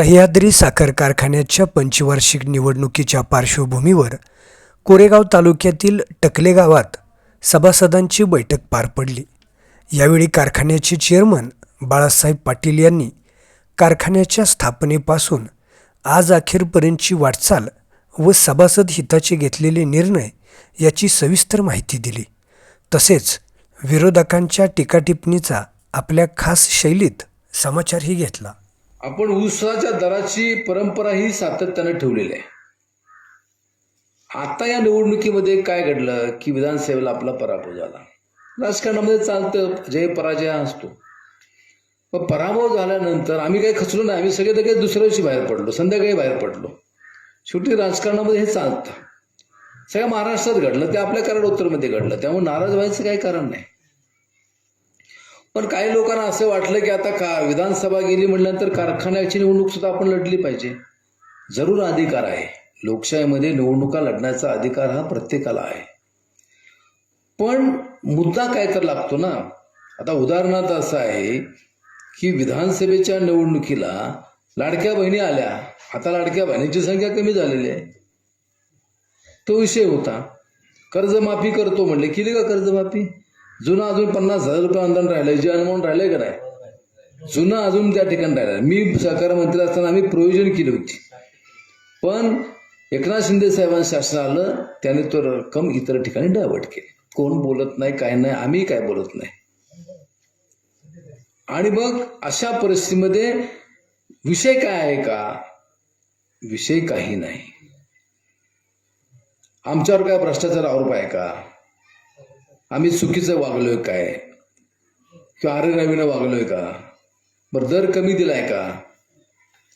सह्याद्री साखर कारखान्याच्या पंचवार्षिक निवडणुकीच्या पार्श्वभूमीवर कोरेगाव तालुक्यातील टकले गावात सभासदांची बैठक पार पडली. यावेळी कारखान्याचे चेअरमन बाळासाहेब पाटील यांनी कारखान्याच्या स्थापनेपासून आज अखेरपर्यंतची वाटचाल व सभासद हिताचे घेतलेले निर्णय याची सविस्तर माहिती दिली. तसेच विरोधकांच्या टीकाटिप्पणीचा आपल्या खास शैलीत समाचारही घेतला. आपण उसाच्या दराची परंपरा ही सातत्याने ठेवलेली आहे. आता या निवडणुकीमध्ये काय घडलं की विधानसभेला आपला पराभव झाला? राजकारणामध्ये चालतं जय पराजय असतो. मग पराभव झाल्यानंतर आम्ही काही खचलो नाही. आम्ही सगळे लगेच दुसऱ्या दिवशी बाहेर पडलो संध्याकाळी बाहेर पडलो. शेवटी राजकारणामध्ये हे चालतं. सगळ्या महाराष्ट्रात घडलं ते आपल्या कारण उत्तरमध्ये घडलं. त्यामुळे नाराज व्हायचं काही कारण नाही. पण काही लोकांना असं वाटलं की आता का विधानसभा गेली म्हटल्यानंतर कारखान्याची निवडणूक सुद्धा आपण लढली पाहिजे. जरूर अधिकार आहे. लोकशाहीमध्ये निवडणुका लढण्याचा अधिकार हा प्रत्येकाला आहे. पण मुद्दा काय तर लागतो ना. आता उदाहरणार्थ असं आहे की विधानसभेच्या निवडणुकीला लाडक्या बहिणी आल्या. आता लाडक्या बहिणीची संख्या कमी झालेली आहे. तो विषय होता. कर्जमाफी करतो म्हणले. केली का कर्जमाफी? जुनं अजून पन्नास हजार रुपये अनुदान राहिलंय जे अनुमान राहिलंय का नाही? जुनं अजून त्या ठिकाणी राहिलं मी सहकार मंत्री असताना आम्ही प्रयोजन केली होती. पण एकनाथ शिंदे साहेबांचं शासन आलं त्याने तो रक्कम इतर ठिकाणी डायवर्ट केली. कोण बोलत नाही काय नाही आम्ही काय बोलत नाही. आणि मग अशा परिस्थितीमध्ये विषय काय आहे का? विषय काही नाही. आमच्यावर काय भ्रष्टाचार आरोप आहे का? आम्ही चुकीचं वागलोय काय? किंवा अरे नवीनं वागलोय का? बरं दर कमी दिलाय का?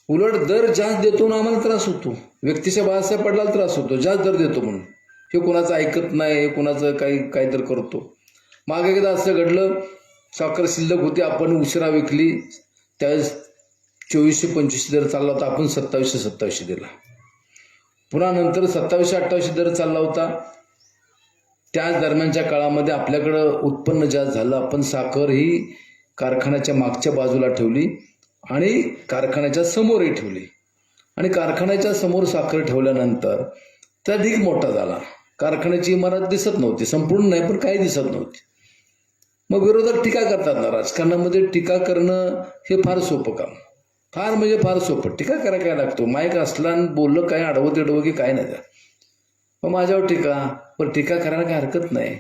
उलट दर जास्त देतो ना आम्हाला त्रास होतो. व्यक्तीच्या बाळासाहेब पडला त्रास होतो जास्त दर देतो म्हणून. हे कोणाचं ऐकत नाही हे कोणाचं काही काही तर करतो. मागे एकदा असं घडलं साखर शिल्लक होती आपण उशिरा विकली त्यावेळेस चोवीसशे पंचवीसशे दर चालला होता आपण सत्तावीसशे सत्तावीसशे दिला. पुन्हा नंतर सत्तावीसशे अठ्ठावीसशे दर चालला होता त्याच दरम्यानच्या काळामध्ये आपल्याकडं उत्पन्न जास्त झालं. आपण साखर ही कारखान्याच्या मागच्या बाजूला ठेवली आणि कारखान्याच्या समोरही ठेवली. आणि कारखान्याच्या समोर साखर ठेवल्यानंतर त्या ढीग मोठा झाला. कारखान्याची इमारत दिसत नव्हती. संपूर्ण नाही पण काही दिसत नव्हती. मग विरोधक टीका करतात ना राजकारणामध्ये टीका करणं हे फार सोपं काम. फार म्हणजे फार सोपं. टीका करा काय लागतो? माईक असला आणि बोललं काय अडवं तिडवं की काय नाही. मग माझ्यावर टीका. पण टीका करायला काही हरकत नाही.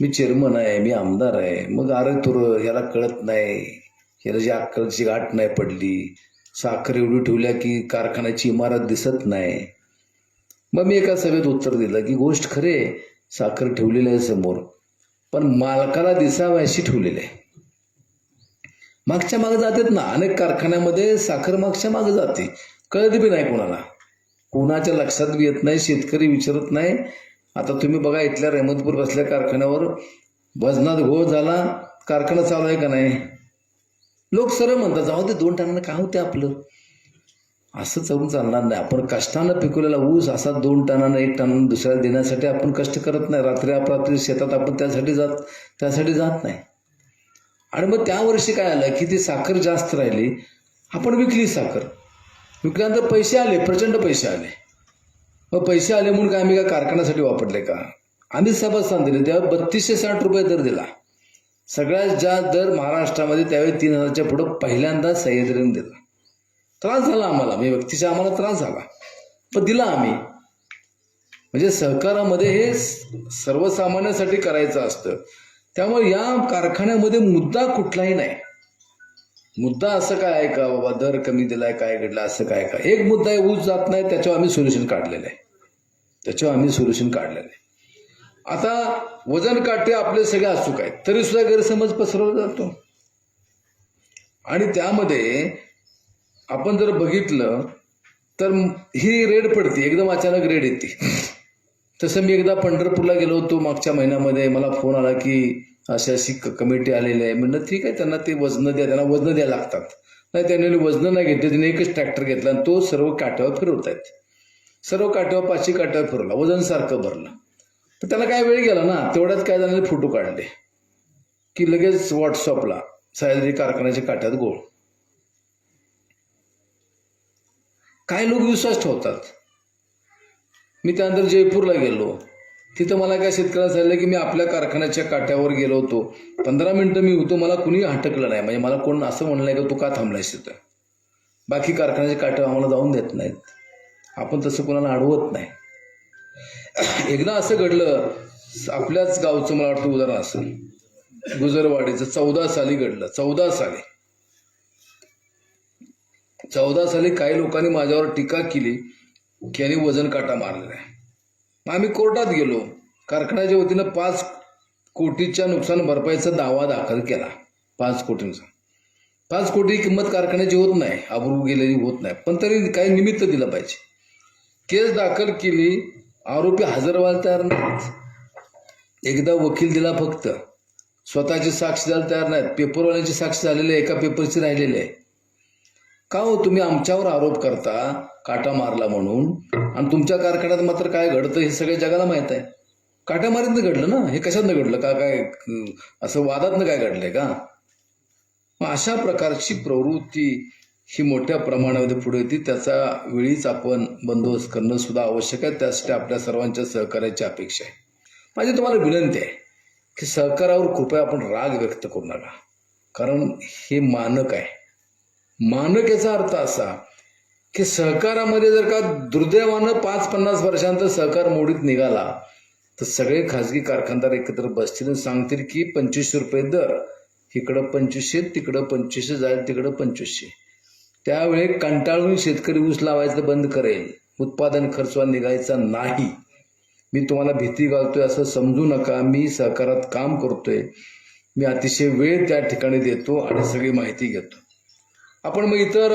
मी चेअरमन आहे मी आमदार आहे. मग अरे तुर याला कळत नाही. याला जी अक्कलची गाठ नाही पडली. साखर एवढी ठेवल्या की कारखान्याची इमारत दिसत नाही. मग मी एका सभेत उत्तर दिलं की गोष्ट खरे साखर ठेवलेली आहे समोर. पण मालकाला दिसावं अशी ठेवलेली आहे. मागच्या मागे जातात ना अनेक कारखान्यामध्ये साखर मागच्या मागे जाते. कळत बी नाही कोणाला. कोणाच्या लक्षात बी येत नाही शेतकरी विचारत नाही. आता तुम्ही बघा इथल्या रहमतपूर बसल्या कारखान्यावर वजनात घोळ झाला. कारखाना चालू आहे का नाही? लोक सरळ म्हणतात जाऊ दे दोन टनानं काय होते आपलं? असं चालून चालणार नाही. आपण कष्टानं पिकवलेला ऊस असा दोन टनानं एक टनानं दुसऱ्याला देण्यासाठी आपण कष्ट करत नाही. रात्री अपरात्री शेतात आपण त्यासाठी जात त्यासाठी जात नाही. आणि मग त्या वर्षी काय आलं? की ती साखर जास्त राहिली. आपण विकली साखर. विक्रांत पैसे आले प्रचंड पैसे आले. मग पैसे आले म्हणून काय आम्ही काय कारखान्यासाठी वापरले का? आम्ही सभास्थान दिले तेव्हा बत्तीसशे साठ रुपये दर दिला. सगळ्यात जास्त दर महाराष्ट्रामध्ये त्यावेळी तीन हजारच्या पुढं पहिल्यांदा सह्याद्रीने दिला. त्रास झाला आम्हाला म्हणजे व्यक्तीचा आम्हाला त्रास झाला. पण दिला आम्ही. म्हणजे सहकारामध्ये हे सर्वसामान्यांसाठी करायचं असतं. त्यामुळे या कारखान्यामध्ये मुद्दा कुठलाही नाही. मुद्दा असं काय आहे का बाबा दर कमी दिलाय काय घडलं असं काय का? एक मुद्दा आहे ऊस जात नाही त्याच्यावर आम्ही सोल्युशन काढलेलं आहे. त्याच्यावर आम्ही सोल्युशन काढलेलं आहे. आता वजन काटे आपले सगळे अचूक आहेत तरी सुद्धा गैरसमज पसरवला जातो. आणि त्यामध्ये आपण जर बघितलं तर ही रेड पडते एकदम अचानक रेड येते. तसं मी एकदा पंढरपूरला गेलो होतो मागच्या महिन्यामध्ये मला फोन आला की अशी अशी कमिटी आलेली आहे. म्हणलं ठीक आहे त्यांना ते वजनं द्या त्यांना वजनं द्यायला लागतात. नाही त्यांनी वजनं नाही घेतले त्यांनी एकच ट्रॅक्टर घेतला आणि तो सर्व काठ्यावर फिरवत आहेत सर्व काठ्यावर पाचशे काठ्यावर फिरवला वजन सारखं भरलं. तर त्याला काय वेळ गेला ना तेवढ्यात काय झालं फोटो काढले. की लगेच व्हॉट्सअपला सह्याद्री कारखान्याच्या काठ्यात गोळ. काही लोक विश्वास ठेवतात? मी त्यानंतर जयपूरला गेलो. तिथं मला काय शेतकऱ्यांना सांगितलं की मी आपल्या कारखान्याच्या काट्यावर गेलो होतो. पंधरा मिनिटं मी होतो मला कुणी हटकलं नाही. म्हणजे मला कोण असं म्हणलं नाही की तू का थांबलायस तिथं बाकी कारखान्याच्या काट्या आम्हाला जाऊन देत नाहीत. आपण तसं कोणाला अडवत नाही. एकदा असं घडलं आपल्याच गावचं मला वाटतं उदाहरण असं. गुजरवाडीचं चौदा साली घडलं चौदा साली. चौदा साली काही लोकांनी माझ्यावर टीका केली की यांनी वजन काटा मारलेला आहे. आम्ही कोर्टात गेलो. कारखान्याच्या वतीनं पाच कोटीच्या नुकसान भरपाईचा दावा दाखल केला. पाच कोटींचा. पाच कोटी किंमत कारखान्याची होत नाही आबरू गेलेली होत नाही. पण तरी काही निमित्त दिलं पाहिजे. केस दाखल केली आरोपी हजर व्हायला तयार नाहीत. एकदा वकील दिला फक्त. स्वतःची साक्ष द्यायला तयार नाहीत. पेपरवाल्यांची साक्ष झालेली आहे एका पेपरची राहिलेली आहे. का हो तुम्ही आमच्यावर आरोप करता? काटा मारला म्हणून. आणि तुमच्या कारखान्यात मात्र काय घडतं हे सगळ्या जगाला माहीत आहे. काटामारीतनं घडलं ना? हे कशातनं घडलं? का काय असं वादातनं काय घडलंय का? मग अशा प्रकारची प्रवृत्ती ही मोठ्या प्रमाणामध्ये पुढे येते. त्याचा वेळीच आपण बंदोबस्त करणं सुद्धा आवश्यक आहे. त्यासाठी आपल्या सर्वांच्या सहकार्याची अपेक्षा आहे. माझी तुम्हाला विनंती आहे की सहकारावर कृपया आपण राग व्यक्त करू नका. कारण हे मानक आहे. मानक याचा अर्थ असा की सहकारामध्ये जर का दुर्दैवानं पाच पन्नास वर्षांचा सहकार मोडीत निघाला तर सगळे खाजगी कारखानदार एकत्र बसतील आणि सांगतील की पंचवीसशे रुपये दर इकडं पंचवीसशे तिकडं पंचवीसशे जाईल तिकडं पंचवीसशे. त्यावेळी कंटाळून शेतकरी ऊस लावायचं बंद करेल उत्पादन खर्च निघायचा नाही. मी तुम्हाला भीती घालतोय असं समजू नका मी सहकारात काम करतोय. मी अतिशय वेळ त्या ठिकाणी देतो आणि सगळी माहिती घेतो. आपण मग इतर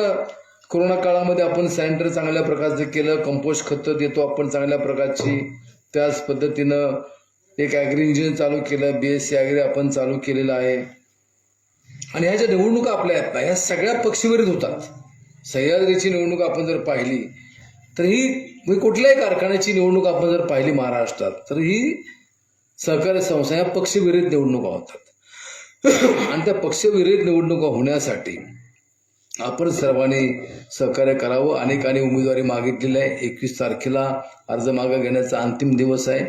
कोरोना काळामध्ये आपण सॅनिटर चांगल्या प्रकारचं केलं कंपोस्ट खतं देतो आपण चांगल्या प्रकारची. त्याच पद्धतीनं एक ॲग्री इंजिनियर चालू केलं बी एस सी ॲग्री आपण चालू केलेलं आहे. आणि ह्या ज्या निवडणुका आपल्या आहेत ना ह्या सगळ्या पक्षीवरीत होतात. सह्याद्रीची निवडणूक आपण जर पाहिली तर ही म्हणजे कुठल्याही कारखान्याची निवडणूक आपण जर पाहिली महाराष्ट्रात तर ही सहकारी संस्था ह्या पक्षविरहित निवडणुका होतात. आणि त्या पक्षविरहित निवडणुका होण्यासाठी आपण सर्वांनी सहकार्य करावं. अनेकांनी उमेदवारी मागितलेली आहे. एकवीस तारखेला अर्ज मागं घेण्याचा अंतिम दिवस आहे.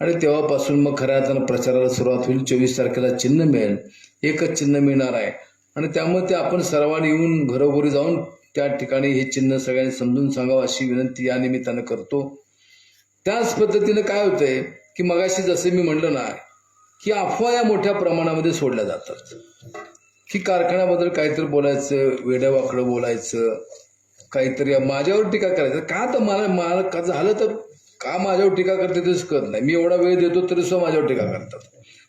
आणि तेव्हापासून मग खऱ्या अर्थानं प्रचाराला सुरुवात होईल. चोवीस तारखेला चिन्ह मिळेल. एकच चिन्ह मिळणार आहे. आणि त्यामुळे ते आपण सर्वांनी येऊन घरोघरी जाऊन त्या ठिकाणी हे चिन्ह सगळ्यांनी समजून सांगावं अशी विनंती या निमित्तानं करतो. त्याच पद्धतीनं काय होतंय की मगाशी जसं मी म्हणलं ना की अफवा या मोठ्या प्रमाणामध्ये सोडल्या जातात. की कारखान्याबद्दल काहीतरी बोलायचं वेड्यावाकडं बोलायचं काहीतरी माझ्यावर टीका करायचं. का तर मला मला का झालं तर का माझ्यावर टीका करते तेच कळत नाही. मी एवढा वेळ देतो तरी सुद्धा माझ्यावर टीका करतात.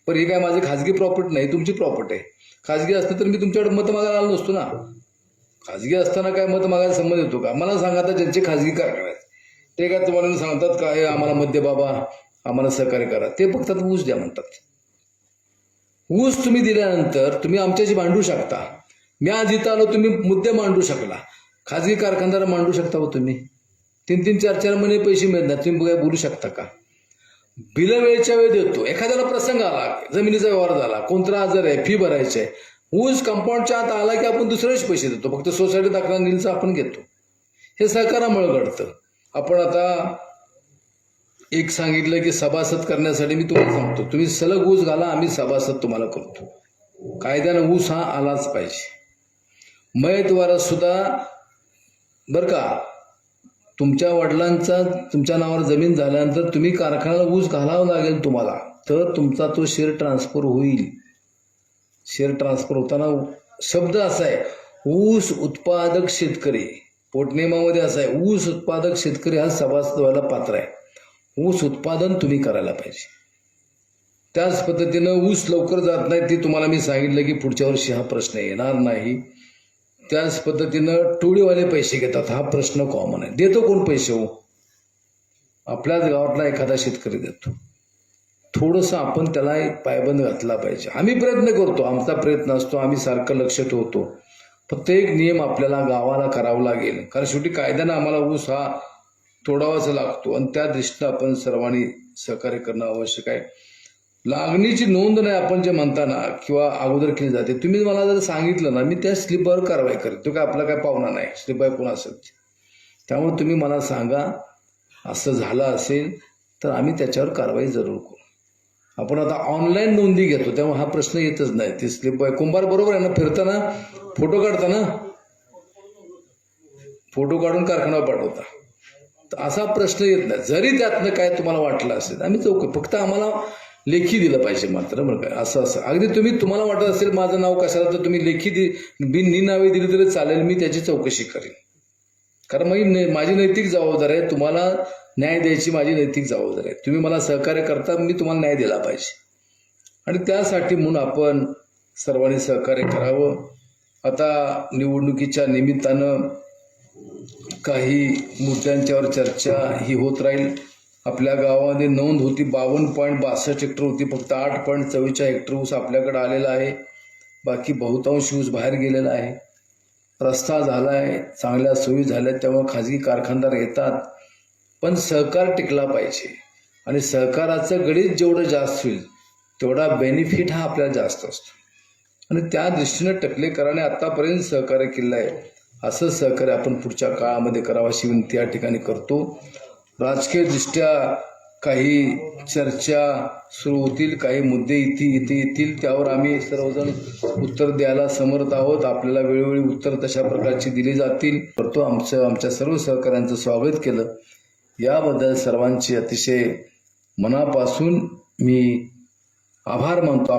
पण हे काय माझी खाजगी प्रॉपर्टी नाही तुमची प्रॉपर्टी आहे. खाजगी असतं तर मी तुमच्याकडे मत मागायला आलो नसतो ना. खाजगी असताना काय मत मागायला संबंध येतो का? मला सांगा आता ज्यांचे खाजगी कारखाने आहेत. ते काय तुम्हाला सांगतात काय आम्हाला मध्य बाबा आम्हाला सहकार्य करा. ते फक्त ऊस द्या म्हणतात. ऊस तुम्ही दिल्यानंतर तुम्ही आमच्याशी मांडू शकता. मी आज इथं आलो तुम्ही मुद्दे मांडू शकला. खाजगी कारखानदार मांडू शकता हो तुम्ही. तीन तीन चार चार महिने पैसे मिळणार तुम्ही काय बोलू शकता का? बिल वेळच्या वेळ देतो. एखाद्याला प्रसंग आला जमिनीचा व्यवहार झाला कोणता आजार आहे फी भरायची आहे. ऊस कंपाऊंडच्या आत आला की आपण दुसऱ्याच पैसे देतो. फक्त सोसायटी दाखला निलचा आपण घेतो. हे सहकारामुळे घडतं. आपण आता एक सांगितलं की सभासद करण्यासाठी मी तुम्हाला सांगतो. तुम्ही सलग ऊस घाला आम्ही सभासद तुम्हाला करतो. कायद्यानं ऊस हा आलाच पाहिजे. मयतवारा सुद्धा बरं का तुमच्या वडिलांचा तुमच्या नावावर जमीन झाल्यानंतर तुम्ही कारखान्याला ऊस घालावा लागेल तुम्हाला. तर तुमचा तो शेअर ट्रान्सफर होईल. शेअर ट्रान्सफर होताना शब्द असा आहे ऊस उत्पादक शेतकरी. पोटनेमामध्ये असा आहे ऊस उत्पादक शेतकरी हा सभासद व्हायला पात्र आहे. ऊस उत्पादन तुम्ही करायला पाहिजे. त्याच पद्धतीनं ऊस लवकर जात नाही ते तुम्हाला मी सांगितलं की पुढच्या वर्षी हा प्रश्न येणार नाही. त्याच पद्धतीनं टोळीवाले पैसे घेतात हा प्रश्न कॉमन आहे. देतो कोण पैसे हो? आपल्याच गावातला एखादा शेतकरी देतो. थोडंसं आपण त्याला एक पायबंद घातला पाहिजे. आम्ही प्रयत्न करतो आमचा प्रयत्न असतो आम्ही सारखं लक्ष ठेवतो. फक्त एक नियम आपल्याला गावाला करावा लागेल. कारण शेवटी कायद्यानं आम्हाला ऊस हा तोडावाच लागतो. आणि त्या दृष्टीनं आपण सर्वांनी सहकार्य करणं आवश्यक आहे. लागणीची नोंद नाही आपण जे म्हणताना किंवा अगोदर केली जाते. तुम्ही मला जर सांगितलं ना मी त्या स्लिपवर कारवाई करेन तो काय आपला काय पाहुणा नाही. स्लिप आहे कोण असेल त्यामुळे तुम्ही मला सांगा असं झालं असेल तर आम्ही त्याच्यावर कारवाई जरूर करू. आपण आता ऑनलाईन नोंदी घेतो त्यामुळे हा प्रश्न येतच नाही. ते स्लिप कुंभार बरोबर आहे ना? फिरताना फोटो काढताना? फोटो काढून कारखाना पाठवता. असा प्रश्न येत नाही. जरी त्यातनं काय तुम्हाला वाटलं असेल आम्ही चौक फक्त आम्हाला लेखी दिलं पाहिजे मात्र बरं काय असं असं. अगदी तुम्ही तुम्हाला वाटत असेल माझं नाव कशाला तर तुम्ही लेखी दि बिन निनावे दिली तरी चालेल मी त्याची चौकशी करेन. कारण माझी नै- माझी नैतिक जबाबदारी आहे तुम्हाला न्याय द्यायची माझी नैतिक जबाबदारी आहे. तुम्ही मला सहकार्य करता मी तुम्हाला न्याय दिला पाहिजे. आणि त्यासाठी म्हणून आपण सर्वांनी सहकार्य करावं. आता निवडणुकीच्या निमित्तानं काही मुद्द्यांच्यावर चर्चा ही होत राहील. आपल्या गावामध्ये नोंद होती बावन्न पॉईंट बासष्ट हेक्टर होती फक्त आठ पॉईंट चव्वेचाळीस हेक्टर ऊस आपल्याकडे आलेला आहे. बाकी बहुतांश ऊस बाहेर गेलेला आहे. रस्ता झाला आहे चांगल्या सोयी झाल्या त्यामुळे खाजगी कारखानदार येतात. पण सहकार टिकला पाहिजे आणि सहकाराचं गणित जेवढं जास्त होईल तेवढा बेनिफिट हा आपल्याला जास्त असतो. आणि त्या दृष्टीनं टकलेकराने आतापर्यंत सहकार्य केलं आहे असं सहकार्य आपण पुढच्या काळामध्ये करावं अशी विनंती या ठिकाणी करतो. राजकीयदृष्ट्या काही चर्चा सुरू होतील काही मुद्दे इथे इथे येतील त्यावर आम्ही सर्वजण उत्तर द्यायला समर्थ आहोत. आपल्याला वेळोवेळी उत्तर तशा प्रकारची दिली जातील. करतो आमचं आमच्या सर्व सहकाऱ्यांचं स्वागत केलं. याबद्दल सर्वांचे अतिशय मनापासून मी आभार मानतो.